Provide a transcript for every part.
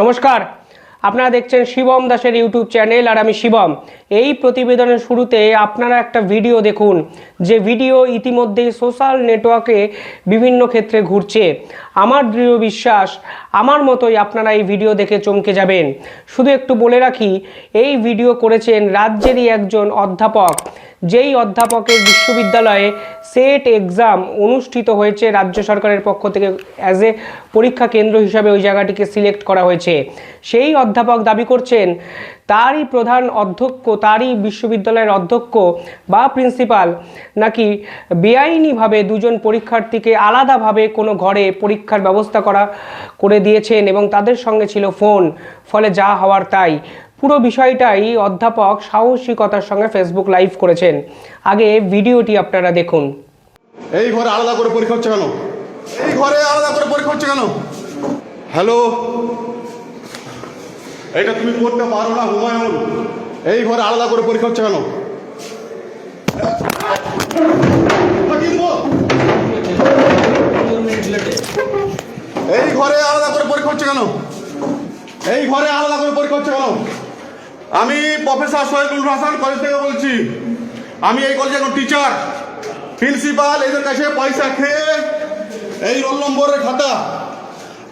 নমস্কার। আপনারা দেখছেন শিবম দাসের ইউটিউব চ্যানেল আর আমি শিবম। এই প্রতিবেদনের শুরুতে আপনারা একটা ভিডিও দেখুন। যে ভিডিও ইতিমধ্যেই সোশ্যাল নেটওয়ার্কে বিভিন্ন ক্ষেত্রে ঘুরছে। আমার দৃঢ় বিশ্বাস, আমার মতোই আপনারা এই ভিডিও দেখে চমকে যাবেন। শুধু একটু বলে রাখি, এই ভিডিও করেছেন রাজ্যেরই একজন অধ্যাপক, যেই অধ্যাপকের বিশ্ববিদ্যালয়ে সেট এক্সাম অনুষ্ঠিত হয়েছে রাজ্য সরকারের পক্ষ থেকে অ্যাজ এ পরীক্ষা কেন্দ্র হিসাবে ওই জায়গাটিকে সিলেক্ট করা হয়েছে। সেই অধ্যাপক দাবি করছেন তারই প্রধান অধ্যক্ষ, তারই বিশ্ববিদ্যালয়ের অধ্যক্ষ বা প্রিন্সিপাল নাকি বেআইনিভাবে দুজন পরীক্ষার্থীকে আলাদাভাবে কোনো ঘরে পরীক্ষার ব্যবস্থা করা, করে দিয়েছেন এবং তাদের সঙ্গে ছিল ফোন, ফলে যা হওয়ার তাই। পুরো বিষয়টাই অধ্যাপক সাহসিকতার সঙ্গে ফেসবুক লাইভ করেছেন। আগে ভিডিওটি আপনারা দেখুন। এই ঘরে আলাদা করে পরীক্ষা হচ্ছে কেন? এই ঘরে আলাদা করে পরীক্ষা হচ্ছে কেন? হ্যালো? এটা তুমি করতে পারো না, হুমায়ুন। এই ঘরে আলাদা করে পরীক্ষা হচ্ছে কেন? এই ঘরে আলাদা করে পরীক্ষা হচ্ছে কেন? এই ঘরে আলাদা করে পরীক্ষা হচ্ছে কেন? আমি প্রফেসর শহীদুল হাসান কলেজ থেকে বলছি, আমি এই কলেজের এখন টিচার প্রিন্সিপাল এদের কাছে পয়সা খেয়ে এই রোল নম্বরের খাতা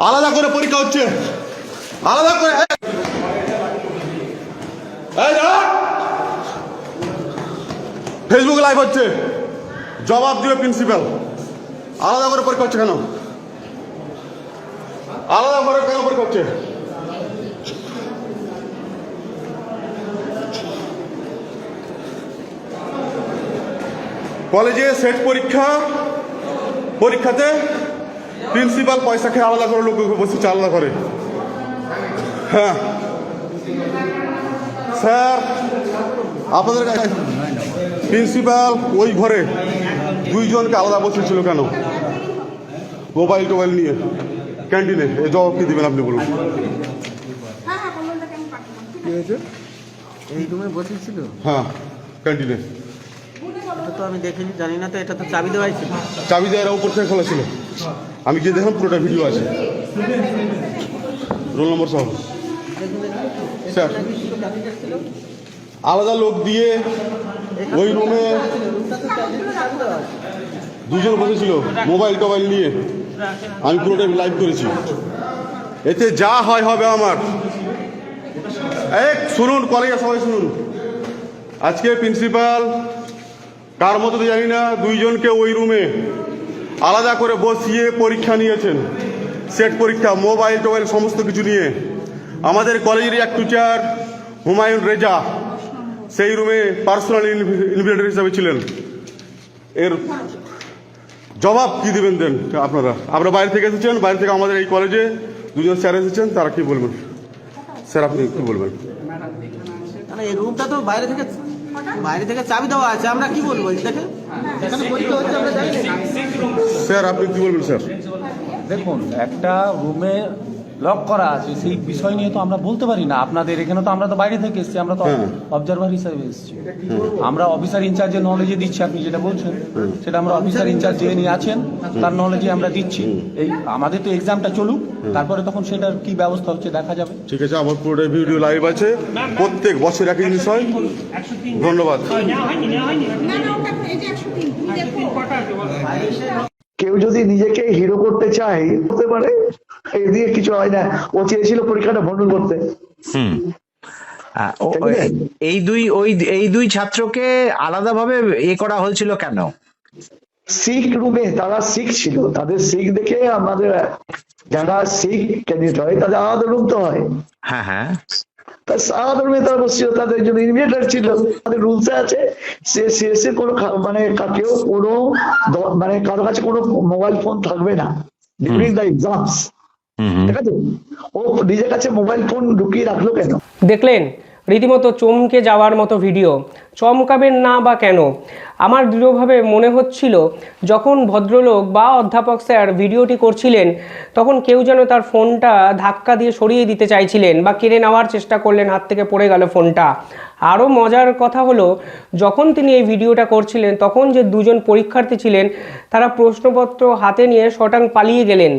আলাদা করে পরীক্ষা হচ্ছে। আলাদা করে। ফেসবুক লাইভ হচ্ছে। জবাব দিবে প্রিন্সিপাল আলাদা করে পরীক্ষা হচ্ছে কেন? আলাদা করে কেন পরীক্ষা হচ্ছে? কলেজে সেট পরীক্ষা, পরীক্ষাতে প্রিন্সিপাল পয়সা খেয়ে আলাদা করে লোক বসেছে আলাদা করে। হ্যাঁ। স্যার। আপনাদের কাছে প্রিন্সিপাল ওই ঘরে দুইজনকে আলাদা বসেছিল কেন? মোবাইল টোবাইল নিয়ে। ক্যান্টিনে। এ জবাব কি দেবেন আপনি বলুন। হ্যাঁ হ্যাঁ এই রুমে বসেছিল? হ্যাঁ ক্যান্টিনে। এটা তো আমি দেখিনি জানি না তো এটা তো চাবি দেওয়াই ছিল। চাবি দেওয়ার উপর থেকে খোলা ছিল আমি গিয়ে দেখলাম পুরোটা ভিডিও আছে। রোল নম্বর সহ। স্যার। আলাদা লোক দিয়ে ওই রুমে দুজন বসেছিল, মোবাইল টোবাইল নিয়ে। আমি পুরোটা লাইভ করেছি। এতে যা হয় হবে আমার। এক শুনুন কলেজে সবাই শুনুন। আজকে প্রিন্সিপাল কার মতো তো জানি না, দুইজনকে ওই রুমে আলাদা করে বসিয়ে পরীক্ষা নিয়েছেন। সেট পরীক্ষা মোবাইল টোবাইল সমস্ত কিছু নিয়ে। আমাদের কলেজেরই এক টিচার হুমায়ুন রেজা সেই রুমে পার্সোনাল ইনভিটেটর হিসাবে ছিলেন। এর জবাব কি দেবেন দেন আপনারা? আপনারা বাইরে থেকে এসেছেন বাইরে থেকে আমাদের এই কলেজে দুজন স্যার এসেছেন তারা কি বলবেন? স্যার আপনি কি বলবেন? মানে এই রুমটা তো বাইরে থেকে বাইরে থেকে চাবি দেওয়া আছে আমরা কি বলব? দেখে এখানে পরীক্ষা হচ্ছে আমরা জানি না। স্যার আপনি কি বলবেন স্যার? দেখুন একটা রুমে লক করা আছে সেই বিষয় নিয়ে তো আমরা বলতে পারি না। আপনাদের এখানে তো আমরা তো বাইরে থেকে এসেছি আমরা তো হ্যাঁ। অবজারভার হিসাবে এসেছি। আমরা অফিসার ইনচার্জের নলেজে দিচ্ছি আপনি যেটা বলছেন। সেটা আমরা অফিসার ইনচার্জ যে নিয়ে আছেন তার নলেজে আমরা দিচ্ছি। এই আমাদের তো এক্সামটা চলুক তারপরে তখন সেটার কি ব্যবস্থা হচ্ছে দেখা যাবে। ঠিক আছে আমার পুরোটা ভিডিও লাইভ আছে। প্রত্যেক বছর একই জিনিস হয় ধন্যবাদ না না ওটা এই যে একশো তিন তুমি দেখো কেউ যদি নিজেকে হিরো করতে চায় হতে পারে। এই দিয়ে কিছু হয় না। ও চেয়েছিল পরীক্ষাটা ভণ্ডুল করতে? এই দুই ওই এই দুই ছাত্রকে আলাদাভাবে এ করা হয়েছিল কেন? শিখ রুমে তারা শিখ ছিল। তাদের শিখ দেখে আমাদের যারা শিখ ক্যান্ডিডেট হয় তাদের আলাদা রুম তো হয়। হ্যাঁ হ্যাঁ। তারা বসছিল তাদের জন্য ছিল। তাদের রুলসে আছে সে শেষে কোনো মানে কাকেও কোনো মানে কারও কাছে কোনো মোবাইল ফোন থাকবে না। ডিউরিং দ্য এক্সামস হুম হুম। ঠিক আছে? ও নিজের কাছে মোবাইল ফোন ঢুকিয়ে রাখল কেন? দেখলেন রীতিমতো চমকে যাওয়ার মতো ভিডিও চমকাবেন না বা কেন? আমার দৃঢ়ভাবে মনে হচ্ছিল যখন ভদ্রলোক বা অধ্যাপক স্যার ভিডিওটি করছিলেন তখন কেউ যেন তার ফোনটা ধাক্কা দিয়ে সরিয়ে দিতে চাইছিলেন বা কেড়ে নেওয়ার চেষ্টা করলেন হাত থেকে পড়ে গেল ফোনটা আরও মজার কথা হলো, যখন তিনি এই ভিডিওটা করছিলেন, তখন যে দুজন পরীক্ষার্থী ছিলেন, তারা প্রশ্নপত্র হাতে নিয়ে শটাং পালিয়ে গেলেন।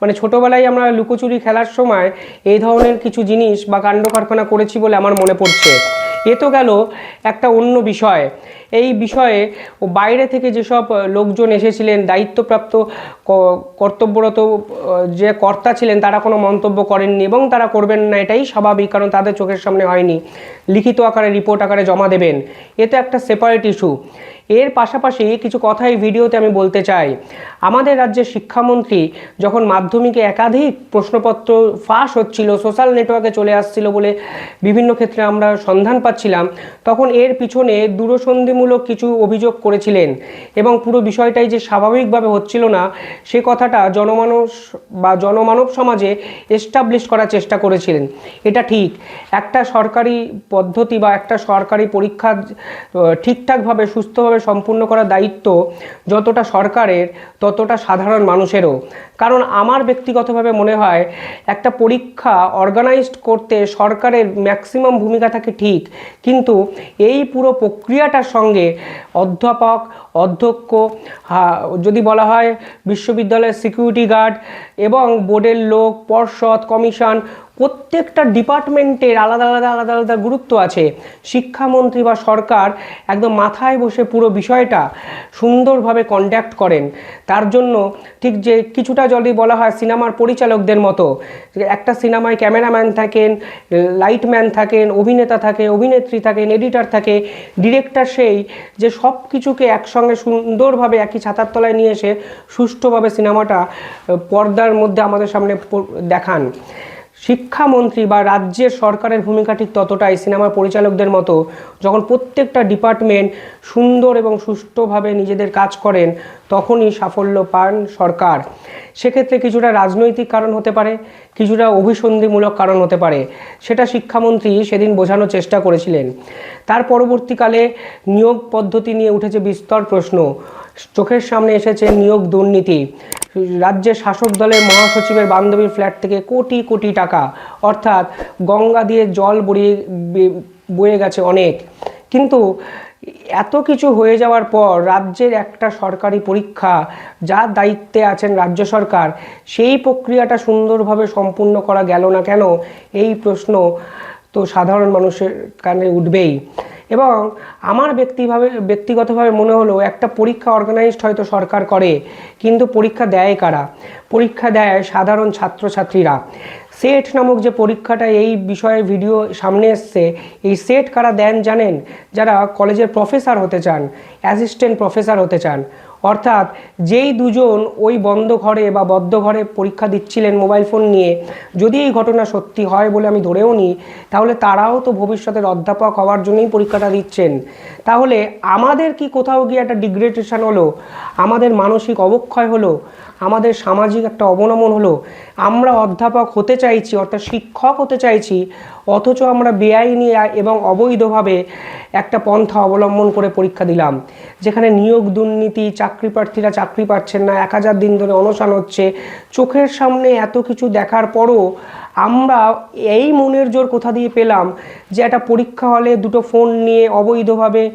মানে ছোটোবেলায় আমরা লুকোচুরি খেলার সময় এই ধরনের কিছু জিনিস বা কাণ্ড কারখানা করেছি বলে আমার মনে পড়ছে। এ তো গেল একটা অন্য বিষয়। এই বিষয়ে বাইরে থেকে যেসব লোকজন এসেছিলেন, দায়িত্বপ্রাপ্ত কর্তব্যরত যে কর্তা ছিলেন, তারা কোনো মন্তব্য করেননি এবং তারা করবেন না, এটাই স্বাভাবিক, কারণ তাদের চোখের সামনে হয়নি। লিখিত আকারে, রিপোর্ট আকারে জমা দেবেন। এ তো একটা সেপারেট ইস্যু এর পাশাপাশি কিছু কথা এই ভিডিওতে আমি বলতে চাই। আমাদের রাজ্যের শিক্ষামন্ত্রী যখন মাধ্যমিকে একাধিক প্রশ্নপত্র ফাঁস হচ্ছিল, সোশ্যাল নেটওয়ার্কে চলে আসছিল বলে বিভিন্ন ক্ষেত্রে আমরা সন্ধান পাচ্ছিলাম, তখন এর পিছনে দূরসন্ধিমূলক কিছু অভিযোগ করেছিলেন এবং পুরো বিষয়টাই যে স্বাভাবিকভাবে হচ্ছিল না, সে কথাটা জনমানস বা জনমানব সমাজে এস্টাবলিশ করার চেষ্টা করেছিলেন। এটা ঠিক। একটা সরকারি পদ্ধতি বা একটা সরকারি পরীক্ষা ঠিকঠাকভাবে, সুস্থভাবে সম্পূর্ণ করার দায়িত্ব যতটা সরকারের, ততটা সাধারণ মানুষেরও। কারণ আমার ব্যক্তিগতভাবে মনে হয় একটা পরীক্ষা অর্গানাইজড করতে সরকারের ম্যাক্সিমাম ভূমিকা থাকে ঠিক, কিন্তু এই পুরো প্রক্রিয়াটার সঙ্গে অধ্যাপক, অধ্যক্ষ যদি বলা হয় বিশ্ববিদ্যালয়ের সিকিউরিটি গার্ড এবং বোর্ডের লোক, পর্ষদ কমিশন প্রত্যেকটা ডিপার্টমেন্টের আলাদা আলাদা আলাদা আলাদা গুরুত্ব আছে। শিক্ষামন্ত্রী বা সরকার একদম মাথায় বসে পুরো বিষয়টা সুন্দরভাবে কন্ডাক্ট করেন। তার জন্য ঠিক যে কিছুটা যদি বলা হয় সিনেমার পরিচালকদের মতো একটা সিনেমায় ক্যামেরাম্যান থাকেন, লাইটম্যান থাকেন, অভিনেতা থাকে, অভিনেত্রী থাকেন, এডিটার থাকে, ডিরেক্টর সেই, যে সব কিছুকে একসঙ্গে সুন্দরভাবে একই ছাতার তলায় নিয়ে এসে সুষ্ঠুভাবে সিনেমাটা পর্দার মধ্যে আমাদের সামনে দেখান। শিক্ষামন্ত্রী বা রাজ্যের সরকারের ভূমিকা ঠিক ততটাই সিনেমার পরিচালকদের মতো যখন প্রত্যেকটা ডিপার্টমেন্ট সুন্দর এবং সুষ্ঠুভাবে নিজেদের কাজ করেন, তখনই সাফল্য পান সরকার। সেক্ষেত্রে কিছুটা রাজনৈতিক কারণ হতে পারে, কিছুটা অভিসন্ধিমূলক কারণ হতে পারে। সেটা শিক্ষামন্ত্রী সেদিন বোঝানোর চেষ্টা করেছিলেন। তার পরবর্তীকালে নিয়োগ পদ্ধতি নিয়ে উঠেছে বিস্তর প্রশ্ন। চোখের সামনে এসেছে নিয়োগ দুর্নীতি। রাজ্যের শাসক দলের মহাসচিবের বান্ধবীর ফ্ল্যাট থেকে কোটি কোটি টাকা। অর্থাৎ গঙ্গা দিয়ে জল বড়িয়ে বয়ে গেছে অনেক। কিন্তু এত কিছু হয়ে যাওয়ার পর রাজ্যের একটা সরকারি পরীক্ষা যার দায়িত্বে আছেন রাজ্য সরকার, সেই প্রক্রিয়াটা সুন্দরভাবে সম্পূর্ণ করা গেল না কেন? এই প্রশ্ন তো সাধারণ মানুষের কানে উঠবেই। এবং আমার ব্যক্তিভাবে, ব্যক্তিগতভাবে মনে হলো একটা পরীক্ষা অর্গানাইজড হয়তো সরকার করে, কিন্তু পরীক্ষা দেয় কারা? পরীক্ষা দেয় সাধারণ ছাত্রছাত্রীরা। সেট নামক যে পরীক্ষাটা এই বিষয়ে ভিডিও সামনে এসছে, এই সেট কারা দেন জানেন? যারা কলেজের প্রফেসর হতে চান অ্যাসিস্ট্যান্ট প্রফেসর হতে চান। অর্থাৎ যেই দুজন ওই বন্ধ ঘরে বা বদ্ধ ঘরে পরীক্ষা দিচ্ছিলেন মোবাইল ফোন নিয়ে, যদি এই ঘটনা সত্যি হয় বলে আমি ধরেও নিই, তাহলে তারাও তো ভবিষ্যতের অধ্যাপক হওয়ার জন্যই পরীক্ষাটা দিচ্ছেন। তাহলে আমাদের কি কোথাও গিয়ে একটা ডিগ্রেডেশন হলো? আমাদের মানসিক অবক্ষয় হলো? আমাদের সামাজিক একটা অবনমন হলো। আমরা অধ্যাপক হতে চাইছি, অর্থাৎ শিক্ষক হতে চাইছি, অথচ আমরা বেআইনি এবং অবৈধভাবে একটা পন্থা অবলম্বন করে পরীক্ষা দিলাম। যেখানে নিয়োগ দুর্নীতি, চাকরি প্রার্থীরা চাকরি পাচ্ছেন না, এক হাজার দিন ধরে অনশন হচ্ছে। চোখের সামনে এত কিছু দেখার পরও আমরা এই মনের জোর কোথা দিয়ে পেলাম যে একটা পরীক্ষা হলে দুটো ফোন নিয়ে অবৈধভাবে,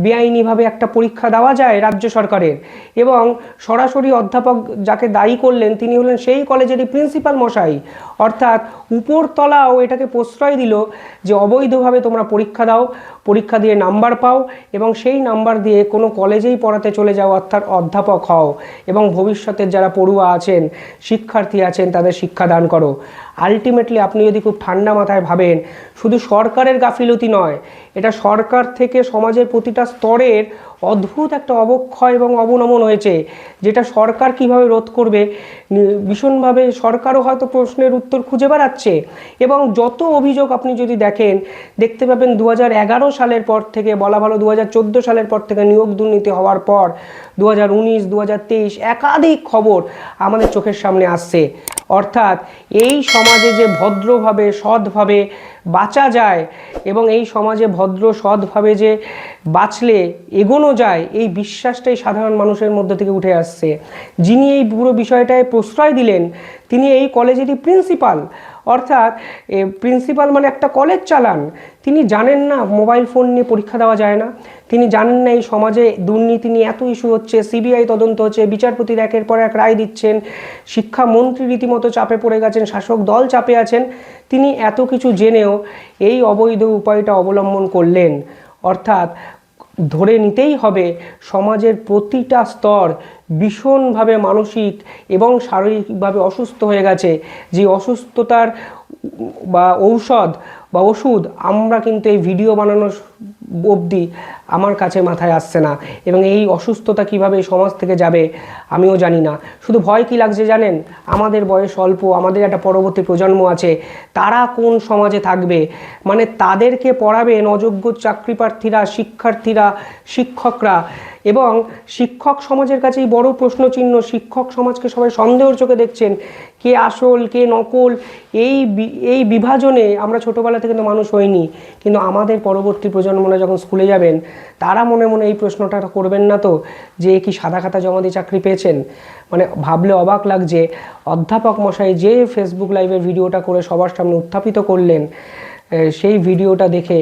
বেআইনিভাবে একটা পরীক্ষা দেওয়া যায় রাজ্য সরকারের? এবং সরাসরি অধ্যাপক যাকে দায়ী করলেন, তিনি হলেন সেই কলেজেরই প্রিন্সিপাল মশাই। অর্থাৎ উপরতলাও এটাকে প্রশ্রয় দিল যে অবৈধভাবে তোমরা পরীক্ষা দাও, পরীক্ষা দিয়ে নাম্বার পাও এবং সেই নাম্বার দিয়ে কোনো কলেজেই পড়াতে চলে যাও, অর্থাৎ অধ্যাপক হও এবং ভবিষ্যতের যারা পড়ুয়া আছেন, শিক্ষার্থী আছেন, তাদের শিক্ষাদান করো। আলটিমেটলি আপনি যদি খুব ঠান্ডা মাথায় ভাবেন, শুধু সরকারের গাফিলতি নয়, এটা সরকার থেকে সমাজের প্রতিটা স্তরের অদ্ভুত একটা অবক্ষয় এবং অবনমন হয়েছে, যেটা সরকার কীভাবে রোধ করবে? ভীষণভাবে সরকারও হয়তো প্রশ্নের উত্তর খুঁজে বেড়াচ্ছে। এবং যত অভিযোগ আপনি যদি দেখেন, দেখতে পাবেন দু সালের পর থেকে, বলা ভালো দু সালের পর থেকে নিয়োগ দুর্নীতি হওয়ার পর দু হাজার উনিশ দু একাধিক খবর আমাদের চোখের সামনে আসছে। অর্থাৎ এই সমাজে যে ভদ্রভাবে, সৎভাবে বাঁচা যায় এবং এই সমাজে ভদ্র, সৎভাবে যে বাঁচলে, এগোনো যায়, এই বিশ্বাসটাই সাধারণ মানুষের মধ্যে থেকে উঠে আসছে। যিনি এই পুরো বিষয়টায় প্রশ্রয় দিলেন, তিনি এই কলেজেরই প্রিন্সিপাল অর্থাৎ প্রিন্সিপাল মানে একটা কলেজ চালান। তিনি জানেন না মোবাইল ফোন নিয়ে পরীক্ষা দেওয়া যায় না। তিনি জানেন না এই সমাজে দুর্নীতি নিয়ে এত ইস্যু হচ্ছে সিবিআই তদন্ত হচ্ছে, বিচারপতির একের পর এক রায় দিচ্ছেন, শিক্ষামন্ত্রী রীতিমতো চাপে পড়ে গেছেন, শাসক দল চাপে আছেন। তিনি এত কিছু জেনেও এই অবৈধ উপায়টা অবলম্বন করলেন। অর্থাৎ ধরে নিতেই হবে সমাজের প্রতিটা স্তর ভীষণভাবে মানসিক এবং শারীরিকভাবে অসুস্থ হয়ে গেছে। যে অসুস্থতার বা ঔষধ বা ওষুধ, আমরা কিন্তু এই ভিডিও বানানোর অবধি আমার কাছে মাথায় আসছে না। এবং এই অসুস্থতা কীভাবে সমাজ থেকে যাবে, আমিও জানি না। শুধু ভয় কি লাগছে জানেন? আমাদের বয়স অল্প, আমাদের একটা পরবর্তী প্রজন্ম আছে, তারা কোন সমাজে থাকবে? মানে তাদেরকে পড়াবেন অযোগ্য চাকরি প্রার্থীরা, শিক্ষার্থীরা, শিক্ষকরা। এবং শিক্ষক সমাজের কাছেই বড় প্রশ্নচিহ্ন, শিক্ষক সমাজকে সবাই সন্দেহর চোখে দেখছেন। কে আসল, কে নকল, এই এই বিভাজনে আমরা ছোটোবেলা থেকে তো মানুষ হইনি। কিন্তু আমাদের পরবর্তী প্রজন্মরা যখন স্কুলে যাবেন, তারা মনে মনে এই প্রশ্নটা করবেন না তো, যে কি সাদা খাতা জমা দিয়ে চাকরি পেয়েছেন? মানে ভাবলে অবাক লাগছে। অধ্যাপক মশাই যে ফেসবুক লাইভের ভিডিওটা করে সবার সামনে উত্থাপিত করলেন সেই ভিডিওটা দেখে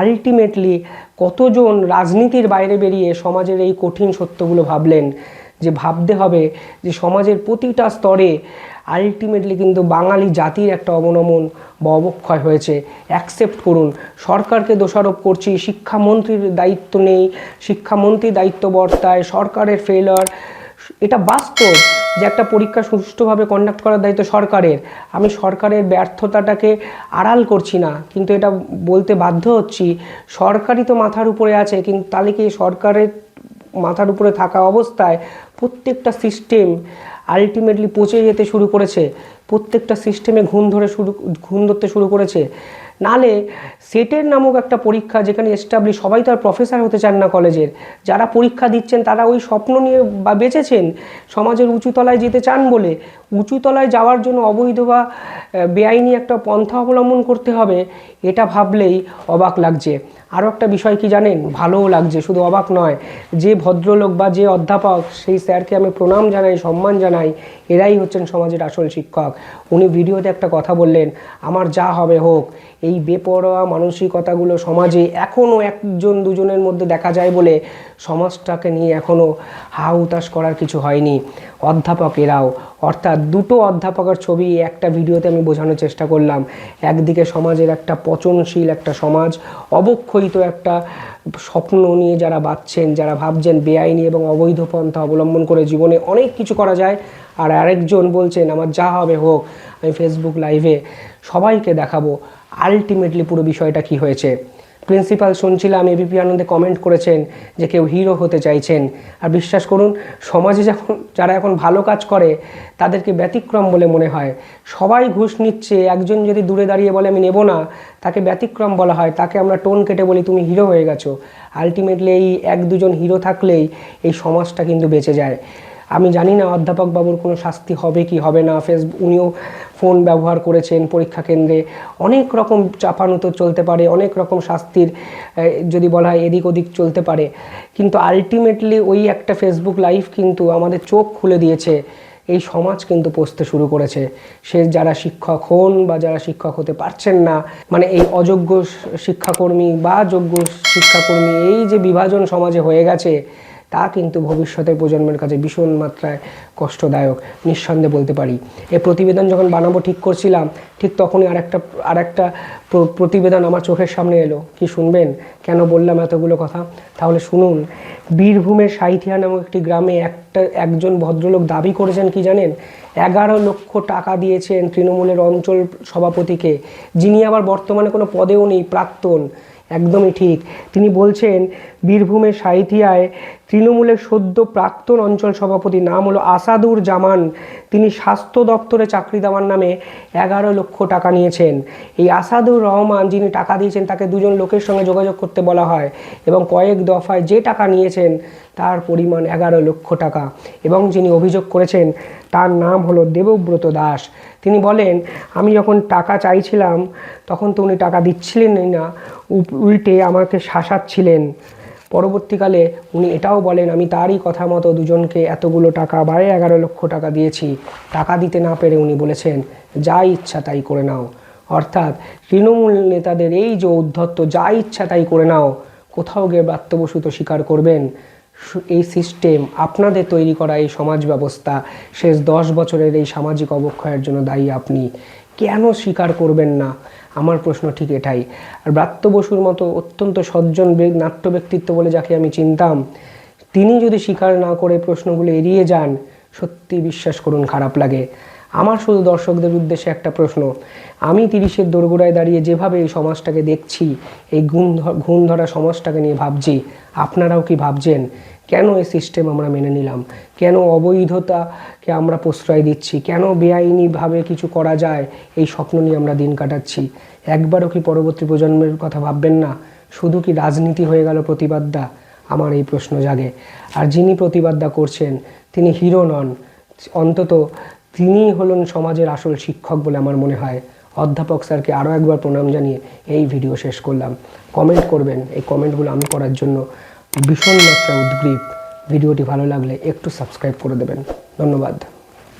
আলটিমেটলি কতজন রাজনীতির বাইরে বেরিয়ে সমাজের এই কঠিন সত্যগুলো ভাবলেন, যে ভাবতে হবে যে সমাজের প্রতিটা স্তরে আলটিমেটলি কিন্তু বাঙালি জাতির একটা অবনমন বা অবক্ষয় হয়েছে। অ্যাকসেপ্ট করুন, সরকারকে দোষারোপ করছি, শিক্ষামন্ত্রীর দায়িত্ব নেই, শিক্ষামন্ত্রী দায়িত্ব বর্তায় সরকারের ফেলার এটা বাস্তব যে একটা পরীক্ষা সুষ্ঠুভাবে কন্ডাক্ট করার দায়িত্ব সরকারের। আমি সরকারের ব্যর্থতাটাকে আড়াল করছি না, কিন্তু এটা বলতে বাধ্য হচ্ছি। সরকারই তো মাথার উপরে আছে, কিন্তু তাহলে কি সরকারের মাথার উপরে থাকা অবস্থায় প্রত্যেকটা সিস্টেম আলটিমেটলি পচে যেতে শুরু করেছে? প্রত্যেকটা সিস্টেমে ঘুণ ধরে শুরু, ঘুণ ধরতে শুরু করেছে? নালে সেটের নামক একটা পরীক্ষা যেখানে এস্টাবলিশ সবাই তো আর প্রফেসর হতে চান না কলেজের। যারা পরীক্ষা দিচ্ছেন, তারা ওই স্বপ্ন নিয়ে বা বেঁচেছেন, সমাজের উঁচুতলায় যেতে চান বলে। উঁচুতলায় যাওয়ার জন্য অবৈধ বা বেআইনি একটা পন্থা অবলম্বন করতে হবে, এটা ভাবলেই অবাক লাগছে। আরও একটা বিষয় কি জানেন? ভালোও লাগছে, শুধু অবাক নয়। যে ভদ্রলোক বা যে অধ্যাপক, সেই স্যারকে আমি প্রণাম জানাই, সম্মান জানাই, এরাই হচ্ছেন সমাজের আসল শিক্ষক। উনি ভিডিওতে একটা কথা বললেন, আমার যা হবে হোক এই বেপরোয়া মানসিকতাগুলো সমাজে এখনও একজন দুজনের মধ্যে দেখা যায় বলে সমাজটাকে নিয়ে এখনও হা হুতাশ করার কিছু হয়নি। অধ্যাপকেরাও। অর্থাৎ দুটো অধ্যাপকের ছবি একটা ভিডিওতে আমি বোঝানোর চেষ্টা করলাম। একদিকে সমাজের একটা পচনশীল একটা সমাজ, অবক্ষয়িত একটা স্বপ্ন নিয়ে যারা বাঁচছেন যারা ভাবছেন বেআইনি এবং অবৈধ পন্থা অবলম্বন করে জীবনে অনেক কিছু করা যায়। আর আরেকজন বলছেন, আমার যা হবে হোক, আমি ফেসবুক লাইভে সবাইকে দেখাবো। আলটিমেটলি পুরো বিষয়টা কি হয়েছে? প্রিন্সিপাল শুনছিলাম এবিপি আনন্দে কমেন্ট করেছেন যে কেউ হিরো হতে চাইছেন। আর বিশ্বাস করুন, সমাজে যখন, যারা এখন ভালো কাজ করে, তাদেরকে ব্যতিক্রম বলে মনে হয়। সবাই ঘুষ নিচ্ছে, একজন যদি দূরে দাঁড়িয়ে বলে, আমি নেব না, তাকে ব্যতিক্রম বলা হয়। তাকে আমরা টোন কেটে বলি, তুমি হিরো হয়ে গেছো। আলটিমেটলি এই এক দুজন হিরো থাকলেই এই সমাজটা কিন্তু বেঁচে যায়। আমি জানি না, অধ্যাপক বাবুর কোনো শাস্তি হবে কি হবে না। ফেসবুক উনিও ফোন ব্যবহার করেছেন পরীক্ষা কেন্দ্রে। অনেক রকম চাপানুতো চলতে পারে, অনেক রকম শাস্তির যদি বলা হয় এদিক ওদিক চলতে পারে। কিন্তু আলটিমেটলি ওই একটা ফেসবুক লাইভ কিন্তু আমাদের চোখ খুলে দিয়েছে। এই সমাজ কিন্তু পচতে শুরু করেছে। সে যারা শিক্ষক হন বা যারা শিক্ষক হতে পারছেন না মানে এই অযোগ্য শিক্ষাকর্মী বা যোগ্য শিক্ষাকর্মী, এই যে বিভাজন সমাজে হয়ে গেছে তা কিন্তু ভবিষ্যতের প্রজন্মের কাছে ভীষণ মাত্রায় কষ্টদায়ক। নিঃসন্দেহে বলতে পারি। এই প্রতিবেদন যখন বানাবো ঠিক করছিলাম, ঠিক তখনই আরেকটা আরেকটা প্র- প্রতিবেদন আমার চোখের সামনে এলো। কি শুনবেন? কেন বললাম এতগুলো কথা? তাহলে শুনুন। বীরভূমের সাইথিয়া নামক একটি গ্রামে একটা, একজন ভদ্রলোক দাবি করেছেন কি জানেন? এগারো লক্ষ টাকা দিয়েছেন তৃণমূলের অঞ্চল সভাপতিকে। যিনি আবার বর্তমানে কোনো পদেও নেই, প্রাক্তন। একদমই ঠিক। তিনি বলছেন, বীরভূমের সাঁইথিয়ায় তৃণমূলের সদ্য প্রাক্তন অঞ্চল সভাপতি নাম হলো আসাদুর জামান। তিনি স্বাস্থ্য দপ্তরে চাকরি দেওয়ার নামে এগারো লক্ষ টাকা নিয়েছেন। এই আসাদুর রহমান যিনি টাকা দিয়েছেন, তাকে দুজন লোকের সঙ্গে যোগাযোগ করতে বলা হয় এবং কয়েক দফায় যে টাকা নিয়েছেন, তার পরিমাণ এগারো লক্ষ টাকা এবং যিনি অভিযোগ করেছেন, তার নাম হলো দেবব্রত দাস। তিনি বলেন, আমি যখন টাকা চাইছিলাম, তখন তো উনি টাকা দিচ্ছিলেনই না উল্টে আমাকে শাসাচ্ছিলেন। পরবর্তীকালে উনি এটাও বলেন, আমি তারই কথা মতো দুজনকে এতগুলো টাকা, বারে এগারো লক্ষ টাকা দিয়েছি, টাকা দিতে না পেরে উনি বলেছেন, যা ইচ্ছা তাই করে নাও। অর্থাৎ তৃণমূল নেতাদের এই যে উদ্ধত্ত যা ইচ্ছা তাই করে নাও, কোথাও গিয়ে ব্রাত্য বসু তো স্বীকার করবেন এই সিস্টেম আপনাদের তৈরি করা এই সমাজ ব্যবস্থা শেষ দশ বছরের এই সামাজিক অবক্ষয়ের জন্য দায়ী আপনি, কেন স্বীকার করবেন না? আমার প্রশ্ন ঠিক এটাই। আর ব্রাত্য বসুর মতো অত্যন্ত সজ্জন নাট্য ব্যক্তিত্ব বলে যাকে আমি চিনতাম, তিনি যদি স্বীকার না করে প্রশ্নগুলো এড়িয়ে যান সত্যি বিশ্বাস করুন খারাপ লাগে। আমার শুধু দর্শকদের উদ্দেশ্যে একটা প্রশ্ন। আমি তিরিশের দোরগোড়ায় দাঁড়িয়ে যেভাবে এই সমাজটাকে দেখছি, এই গুণ ঘুণ ধরা সমাজটাকে নিয়ে ভাবছি, আপনারাও কি ভাবছেন? কেন এই সিস্টেম আমরা মেনে নিলাম? কেন অবৈধতাকে আমরা প্রশ্রয় দিচ্ছি? কেন বেআইনিভাবে কিছু করা যায়? এই স্বপ্ন নিয়ে আমরা দিন কাটাচ্ছি। একবারও কি পরবর্তী প্রজন্মের কথা ভাববেন না? শুধু কি রাজনীতি হয়ে গেল প্রতিবাদটা? আমার এই প্রশ্ন জাগে। আর যিনি প্রতিবাদটা করছেন, তিনি হিরো নন। অন্তত তিনিই হলেন সমাজের আসল শিক্ষক বলে আমার মনে হয়। অধ্যাপক স্যারকে আরও একবার প্রণাম জানিয়ে এই ভিডিও শেষ করলাম। কমেন্ট করবেন। এই কমেন্টগুলো আমি করার জন্য ভীষণ একটা উদ্গ্রীব। ভিডিওটি ভালো লাগলে একটু সাবস্ক্রাইব করে দেবেন। ধন্যবাদ।